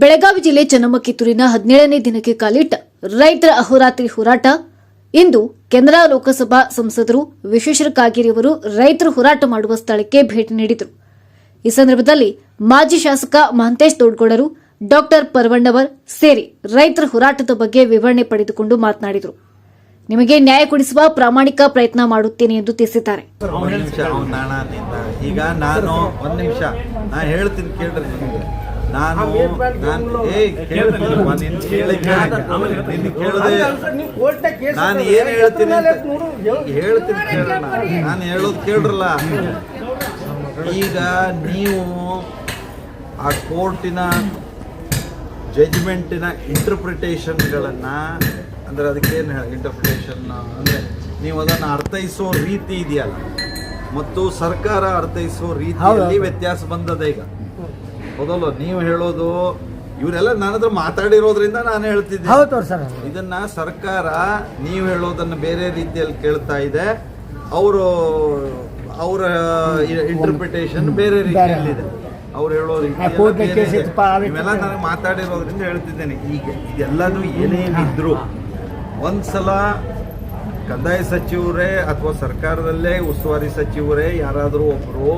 ಬೆಳಗಾವಿ ಜಿಲ್ಲೆ ಚನ್ನಮ್ಮಕಿತ್ತೂರಿನ ಹದಿನೇಳನೇ ದಿನಕ್ಕೆ ಕಾಲಿಟ್ಟ ರೈತರ ಅಹೋರಾತ್ರಿ ಹೋರಾಟ. ಇಂದು ಕೆನರಾ ಲೋಕಸಭಾ ಸಂಸದರು ವಿಶ್ವೇಶ್ವರ ಕಾಗೇರಿಯವರು ರೈತರು ಹೋರಾಟ ಮಾಡುವ ಸ್ಥಳಕ್ಕೆ ಭೇಟಿ ನೀಡಿದರು. ಈ ಸಂದರ್ಭದಲ್ಲಿ ಮಾಜಿ ಶಾಸಕ ಮಹಂತೇಶ್ ತೋಡ್ಗೋಡರು ಡಾಕ್ಟರ್ ಪರವಣ್ಣವರ್ ಸೇರಿ ರೈತರ ಹೋರಾಟದ ಬಗ್ಗೆ ವಿವರಣೆ ಪಡೆದುಕೊಂಡು ಮಾತನಾಡಿದರು. ನಿಮಗೆ ನ್ಯಾಯ ಕೊಡಿಸುವ ಪ್ರಾಮಾಣಿಕ ಪ್ರಯತ್ನ ಮಾಡುತ್ತೇನೆ ಎಂದು ತಿಳಿಸಿದ್ದಾರೆ. ಈಗ ನಾನು ಹೇಳ್ತೀನಿ ನಾನು ನಾನು ಏ ಕೇಳ್ತೀನಿ ನಿನ್ ಕೇಳಿ ನಿನ್ನ ಕೇಳದೆ ನಾನು ಏನ್ ಹೇಳ್ತೀನಿ ಅಂತ ಹೇಳ್ತೀನಿ ಕೇಳೋಣ ನಾನು ಹೇಳೋದು ಕೇಳ್ರಲ್ಲ. ಈಗ ನೀವು ಆ ಕೋರ್ಟಿನ ಜಜ್ಮೆಂಟಿನ ಇಂಟರ್ಪ್ರಿಟೇಷನ್ಗಳನ್ನು ಅಂದರೆ ಅದಕ್ಕೇನು ಇಂಟರ್ಪ್ರಿಟೇಷನ್ ಅಂದರೆ ನೀವು ಅದನ್ನು ಅರ್ಥೈಸೋ ರೀತಿ ಇದೆಯಲ್ಲ. ಮತ್ತು ಸರ್ಕಾರ ಅರ್ಥೈಸೋ ರೀತಿಯಲ್ಲಿ ವ್ಯತ್ಯಾಸ ಬಂದದ ಈಗ. ಹೌದಲ್ಲ ನೀವು ಹೇಳೋದು ಇವರೆಲ್ಲ ನನ್ನ ಹತ್ರ ಮಾತಾಡಿರೋದ್ರಿಂದ ನಾನು ಹೇಳ್ತಿದ್ದೆ. ಹೌದು ಸರ್. ಇದನ್ನ ಸರ್ಕಾರ ನೀವು ಹೇಳೋದನ್ನ ಬೇರೆ ರೀತಿಯಲ್ಲಿ ಕೇಳ್ತಾ ಇದೆ. ಅವರು ಅವರ ಇಂಟರ್ಪ್ರಿಟೇಷನ್ ಬೇರೆ ರೀತಿಯಲ್ಲಿ ಇದೆ. ಅವ್ರು ಹೇಳೋ ರೀತಿ ಇವೆಲ್ಲ ನಾನು ಮಾತಾಡಿರೋದ್ರಿಂದ ಹೇಳ್ತಿದ್ದೇನೆ. ಈಗ ಇದೆಲ್ಲನೂ ಏನೇನಿದ್ರು ಒಂದ್ಸಲ ಕಂದಾಯ ಸಚಿವರೇ ಅಥವಾ ಸರ್ಕಾರದಲ್ಲೇ ಉಸ್ತುವಾರಿ ಸಚಿವರೇ ಯಾರಾದರೂ ಒಬ್ಬರು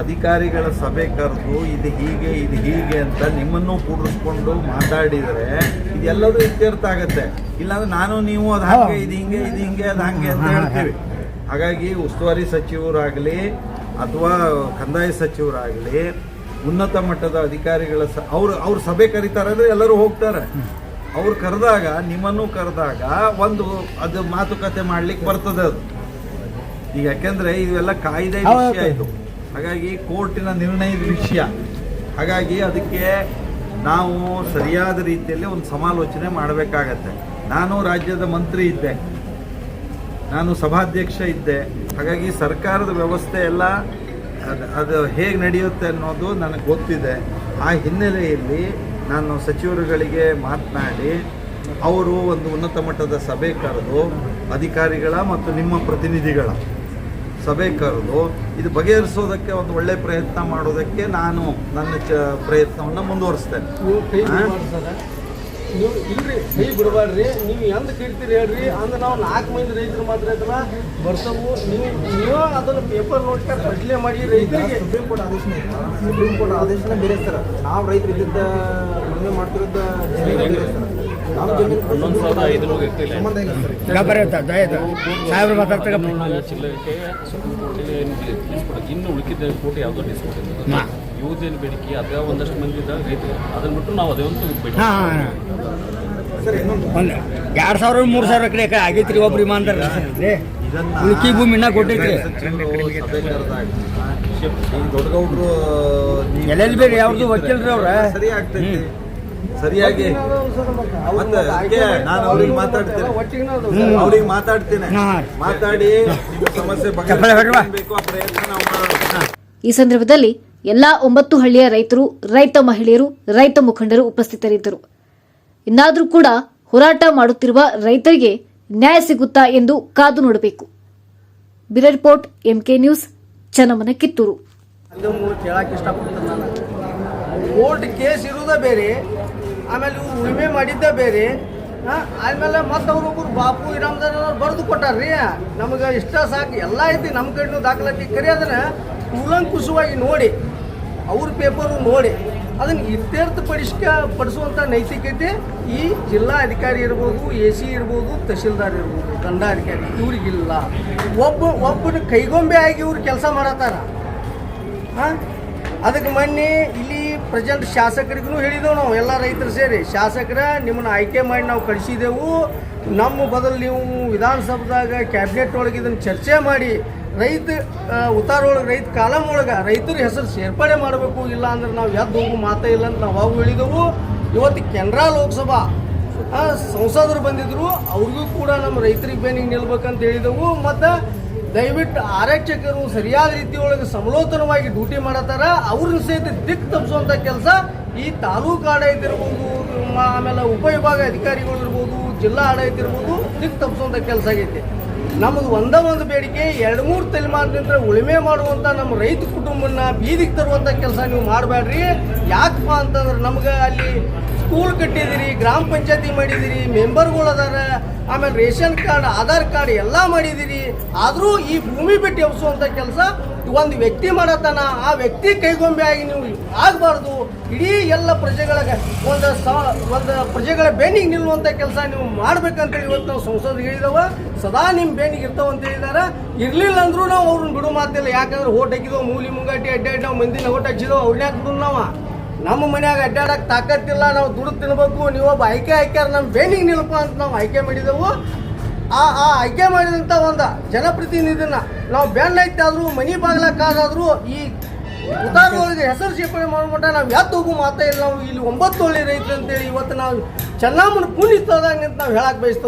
ಅಧಿಕಾರಿಗಳ ಸಭೆ ಕರೆದು ಇದು ಹೀಗೆ ಇದು ಹೀಗೆ ಅಂತ ನಿಮ್ಮನ್ನು ಕೂಡಿಸ್ಕೊಂಡು ಮಾತಾಡಿದರೆ ಇದೆಲ್ಲದೂ ಇತ್ಯರ್ಥ ಆಗುತ್ತೆ. ಇಲ್ಲಾಂದ್ರೆ ನಾನು ನೀವು ಅದು ಹಾಗೆ ಇದು ಹಿಂಗೆ ಇದು ಹಿಂಗೆ ಅದು ಹಂಗೆ ಅಂತ ಹೇಳ್ತೀವಿ. ಹಾಗಾಗಿ ಉಸ್ತುವಾರಿ ಸಚಿವರಾಗಲಿ ಅಥವಾ ಕಂದಾಯ ಸಚಿವರಾಗಲಿ ಉನ್ನತ ಮಟ್ಟದ ಅಧಿಕಾರಿಗಳ ಸ ಅವ್ರು ಅವ್ರ ಸಭೆ ಕರೀತಾರೆ ಅಂದರೆ ಎಲ್ಲರೂ ಹೋಗ್ತಾರೆ. ಅವ್ರು ಕರೆದಾಗ ನಿಮ್ಮನ್ನು ಕರೆದಾಗ ಒಂದು ಅದು ಮಾತುಕತೆ ಮಾಡ್ಲಿಕ್ಕೆ ಬರ್ತದೆ ಅದು. ಈಗ ಯಾಕೆಂದ್ರೆ ಇವೆಲ್ಲ ಕಾಯ್ದೆ ವಿಷಯ ಇದು. ಹಾಗಾಗಿ ಕೋರ್ಟಿನ ನಿರ್ಣಯದ ವಿಷಯ. ಹಾಗಾಗಿ ಅದಕ್ಕೆ ನಾವು ಸರಿಯಾದ ರೀತಿಯಲ್ಲಿ ಒಂದು ಸಮಾಲೋಚನೆ ಮಾಡಬೇಕಾಗತ್ತೆ. ನಾನು ರಾಜ್ಯದ ಮಂತ್ರಿ ಇದ್ದೆ. ನಾನು ಸಭಾಧ್ಯಕ್ಷ ಇದ್ದೆ. ಹಾಗಾಗಿ ಸರ್ಕಾರದ ವ್ಯವಸ್ಥೆ ಎಲ್ಲ ಅದು- ಅದು ಹೇಗೆ ನಡೆಯುತ್ತೆ ಅನ್ನೋದು ನನಗೆ ಗೊತ್ತಿದೆ. ಆ ಹಿನ್ನೆಲೆಯಲ್ಲಿ ನಾನು ಸಚಿವರುಗಳಿಗೆ ಮಾತನಾಡಿ, ಅವರು ಒಂದು ಉನ್ನತ ಮಟ್ಟದ ಸಭೆ ಕರೆದು ಅಧಿಕಾರಿಗಳ ಮತ್ತು ನಿಮ್ಮ ಪ್ರತಿನಿಧಿಗಳ ಸಭೆ ಕರೆದು ಇದು ಬಗೆಹರಿಸೋದಕ್ಕೆ ಒಂದು ಒಳ್ಳೆ ಪ್ರಯತ್ನ ಮಾಡೋದಕ್ಕೆ ನಾನು ನನ್ನ ಚ ಪ್ರಯತ್ನವನ್ನು ಮುಂದುವರಿಸ್ತೇನೆ. ನೀವು ಇಲ್ರಿ ಕೈ ಬಿಡಬಾರ್ರಿ ನೀವು ಎಂದ ಕೇಳ್ತೀರಿ ಹೇಳ್ರಿ. ಅಂದ್ರೆ ನಾವು ನಾಲ್ಕು ಮಂದಿ ರೈತರು ಮಾತ್ರ ಅದನ್ನ ಬರ್ತವು ನೀವು ನೀವು ಅದನ್ನ ಪೇಪರ್ ನೋಡ್ಕೊಂಡು ಬದಲೇ ಮಾಡಿ ರೈತರಿಗೆ. ಸುಪ್ರೀಂ ಕೋರ್ಟ್ ಆದೇಶನ. ಸುಪ್ರೀಂ ಕೋರ್ಟ್ ಆದೇಶನ ಬೇರೆ ಸರ್. ನಾವು ರೈತರು ಇದ್ದಿದ್ದ ಮದುವೆ ಮಾಡ್ತಿರೋದ ಸರ್. ಹನ್ನೊಂದು ಸಾವಿರದ ಐದುನೂರು ಚಿಲ್ಲಕ್ಕೆ ತಿಳಿಸ್ಕೊಡೋದು ಇನ್ನು ಉಳಿಕಿದ್ದ ಕೋಟಿ ಯಾವುದೋ ಡಿಸ್ಕೊಟ್ಟಿಲ್ಲ ಯುವಜನ ಬೇಡಿಕೆ ಅದೇ ಒಂದಷ್ಟು ಮಂದಿ ಇದ್ದಾಗ ರೈತರು ಅದನ್ನ ಬಿಟ್ಟು ನಾವು ಅದೇ ಒಂದು ಒಂದು ಎರಡು ಸಾವಿರ ಮೂರು ಸಾವಿರ ಎಕರೆ ಎಕರೆ ಆಗೈತ್ರಿ ಒಬ್ರು ಇಮಾನ್ದಾರ ಉಳ್ಕಿ ಭೂಮಿ ದೊಡ್ಡಗೌಡ್ರು ನೀವು- ಎಲ್ಲೆಲ್ಲಿ ಬೇರೆ? ಯಾವ್ದು ವಕೀಲ್ರಿ ಅವ್ರ? ಸರಿ ಆಗ್ತೈತಿ. ಸರಿಯಾಗಿ ಮತ್ತೆ ಅದಕ್ಕೆ ನಾನು ಅವ್ರಿಗೆ ಮಾತಾಡ್ತೇನೆ. ಅವ್ರಿಗೆ ಮಾತಾಡ್ತೇನೆ. ಮಾತಾಡಿ ನಿಮ್ಮ ಸಮಸ್ಯೆ ಆ ಪ್ರಯತ್ನ ನಾವು ಮಾಡೋಣ ಈ ಸಂದರ್ಭದಲ್ಲಿ ಎಲ್ಲಾ ಒಂಬತ್ತು ಹಳ್ಳಿಯ ರೈತರು ರೈತ ಮಹಿಳೆಯರು ರೈತ ಮುಖಂಡರು ಉಪಸ್ಥಿತರಿದ್ದರು. ಇನ್ನಾದರೂ ಕೂಡ ಹೋರಾಟ ಮಾಡುತ್ತಿರುವ ರೈತರಿಗೆ ನ್ಯಾಯ ಸಿಗುತ್ತಾ ಎಂದು ಕಾದು ನೋಡಬೇಕು. ಬಿರ report MK news Channammana Kittur. Court case ಇರೋದ ಬೇರೆ. ಆಮೇಲೆ ಇವ್ರು ಉಳಿಮೆ ಮಾಡಿದ್ದ ಬೇರೆ. ಆಮೇಲೆ ಮತ್ತೆ ಅವ್ರೊಬ್ಬರು ಬಾಪು, ಇರಾಮದಾರ ಬರೆದು ಕೊಟ್ಟಾರ್ರಿ. ನಮಗೆ ಇಷ್ಟ ಸಾಕು ಎಲ್ಲ ಐತಿ ನಮ್ಮ ಕಡೆನೂ ದಾಖಲಾತಿ. ಕರಿ ಅದನ್ನು ಕೂಲಂಕುಷವಾಗಿ ನೋಡಿ, ಅವ್ರ ಪೇಪರು ನೋಡಿ, ಅದನ್ನು ಇತ್ಯರ್ಥ ಪಡಿಸ್ಕ ಪಡಿಸುವಂಥ ನೈತಿಕತೆ ಈ ಜಿಲ್ಲಾ ಅಧಿಕಾರಿ ಇರ್ಬೋದು, ಎ ಸಿ ಇರ್ಬೋದು, ತಹಶೀಲ್ದಾರ್ ಇರ್ಬೋದು, ದಂಡಾಧಿಕಾರಿ ಇವ್ರಿಗಿಲ್ಲ. ಒಬ್ಬ, ಒಬ್ಬನ ಕೈಗೊಂಬೆ ಆಗಿ ಇವ್ರು ಕೆಲಸ ಮಾಡತ್ತಾರ. ಹಾಂ ಅದಕ್ಕೆ ಮೊನ್ನೆ ಇಲ್ಲಿ ಪ್ರೆಸೆಂಟ್ ಶಾಸಕರಿಗೂ ಹೇಳಿದೆವು ನಾವು, ಎಲ್ಲ ರೈತರು ಸೇರಿ. ಶಾಸಕರ ನಿಮ್ಮನ್ನು ಆಯ್ಕೆ ಮಾಡಿ ನಾವು ಕಳಿಸಿದೆವು. ನಮ್ಮ ಬದಲು ನೀವು ವಿಧಾನಸಭೆದಾಗ ಕ್ಯಾಬಿನೆಟ್ ಒಳಗೆ ಇದನ್ನು ಚರ್ಚೆ ಮಾಡಿ, ರೈತ ಉತ್ತಾರ ಒಳಗೆ, ರೈತ ಕಾಲಂ ಒಳಗೆ ರೈತರ ಹೆಸರು ಸೇರ್ಪಡೆ ಮಾಡಬೇಕು, ಇಲ್ಲ ಅಂದ್ರೆ ನಾವು ಎದ್ದು ಹೋಗು ಮಾತೇ ಇಲ್ಲ ಅಂತ ನಾವು ಅವಾಗ ಹೇಳಿದೆವು. ಇವತ್ತು ಕೆನರಾ ಲೋಕಸಭಾ ಸಂಸದರು ಬಂದಿದ್ರು, ಅವ್ರಿಗೂ ಕೂಡ ನಮ್ಮ ರೈತರಿಗೆ ಬೇನಿಗೆ ನಿಲ್ಬೇಕಂತ ಹೇಳಿದೆವು. ಮತ್ತು ದಯವಿಟ್ಟು ಆರಕ್ಷಕರು ಸರಿಯಾದ ರೀತಿಯೊಳಗೆ ಸಮಲೋತನವಾಗಿ ಡ್ಯೂಟಿ ಮಾಡತ್ತಾರ. ಅವ್ರನ್ನ ಸಹಿತ ದಿಕ್ ತಪ್ಪಿಸುವಂಥ ಕೆಲಸ ಈ ತಾಲೂಕು ಆಡಳಿತ ಇರ್ಬೋದು ಆಮೇಲೆ ಉಪವಿಭಾಗ ಅಧಿಕಾರಿಗಳು ಇರ್ಬೋದು, ಜಿಲ್ಲಾ ಆಡಳಿತ ಇರ್ಬೋದು ದಿಕ್ ತಪ್ಪಿಸುವಂಥ ಕೆಲಸ ಆಗೈತಿ. ನಮಗೆ ಒಂದೇ ಒಂದು ಬೇಡಿಕೆ, ಎರಡು ಮೂರು ತಲೆಮಾರಿನಿಂದ ಉಳಿಮೆ ಮಾಡುವಂಥ ನಮ್ಮ ರೈತ ಕುಟುಂಬನ ಬೀದಿಗೆ ತರುವಂಥ ಕೆಲಸ ನೀವು ಮಾಡಬೇಡ್ರಿ ಯಾಕಪ್ಪ ಅಂತಂದ್ರೆ ನಮ್ಗೆ ಅಲ್ಲಿ ಸ್ಕೂಲ್ ಕಟ್ಟಿದಿರಿ, ಗ್ರಾಮ ಪಂಚಾಯತಿ ಮಾಡಿದಿರಿ ಮೆಂಬರ್ಗಳು ಅದಾರ. ಆಮೇಲೆ ರೇಷನ್ ಕಾರ್ಡ್, ಆಧಾರ್ ಕಾರ್ಡ್ ಎಲ್ಲ ಮಾಡಿದಿರಿ. ಆದರೂ ಈ ಭೂಮಿ ಬಿಟ್ಟು ಎಬ್ಸುವಂಥ ಕೆಲಸ ಒಂದು ವ್ಯಕ್ತಿ ಮಾಡತ್ತಾನ ಆ ವ್ಯಕ್ತಿ ಕೈಗೊಂಬೆ ಆಗಿ ನೀವು ಆಗಬಾರ್ದು. ಇಡೀ ಎಲ್ಲ ಪ್ರಜೆಗಳಿಗೆ ಒಂದು ಸ, ಒಂದು ಪ್ರಜೆಗಳ ಬೆನ್ನಿಗೆ ನಿಲ್ಲುವಂಥ ಕೆಲಸ ನೀವು ಮಾಡ್ಬೇಕಂತೇಳಿ ಇವತ್ತು ನಾವು ಸಂಸದ್ ಹೇಳಿದವ. ಸದಾ ನಿಮ್ಮ ಇರ್ತಾವ ಅಂತ ಹೇಳಿದಾರ. ಇರಲಿಲ್ಲ ಅಂದ್ರೂ ನಾವು ಅವ್ರನ್ನ ಬಿಡು ಮಾತಿಲ್ಲ. ಯಾಕಂದ್ರೆ ಓಟ್ ಹಾಕಿದವು, ಮೂಲಿ ಮುಂಗಾಟಿ ಅಡ್ಡಾಡಿ ನಾವು ಮಂದಿನ ಓಟ್ ಹಚ್ಚಿದವು ಅವ್ರನ್ನ ಬಿಡು ನಾವ? ನಮ್ಮ ಮನ್ಯಾಗ ಅಡ್ಡಾಡಕ್ ತಾಕತ್ತಿಲ್ಲ, ನಾವು ದುಡ್ಡು ತಿನ್ಬೇಕು ಒಬ್ಬ ಆಯ್ಕೆ ಹಾಕ್ಯಾರ ನಮ್ಮ ಬೆನ್ನಿಗೆ ನಿಲ್ಪ ಅಂತ ನಾವು ಆಯ್ಕೆ ಮಾಡಿದೆವು. ಆ ಆ ಆಯ್ಕೆ ಮಾಡಿದಂಥ ಒಂದು ಜನಪ್ರತಿನಿಧಿನ ನಾವು ಬೆನ್ನ ಆದ್ರೂ, ಮನಿ ಬಾಗ್ಲಕ್ಕಾಗಾದ್ರೂ ಈ ಉದಾಹರಣೆ ಹೆಸರು ಸೇರ್ಪಡೆ ಮಾಡ್ಬಿಟ್ಟ ನಾವು ಯಾತ್ ಹೋಗು ಮಾತಾ ಇಲ್ಲ, ನಾವು ಇಲ್ಲಿ ಒಂಬತ್ತು ಒಳ್ಳೆ ರೈತರು ಅಂತೇಳಿ ಇವತ್ತು ನಾವು ಚೆನ್ನಮ್ಮನ ಪುಣ್ಯ ಅಂತ ನಾವು ಹೇಳಕ್ ಬಯಸ್ತೇವೆ.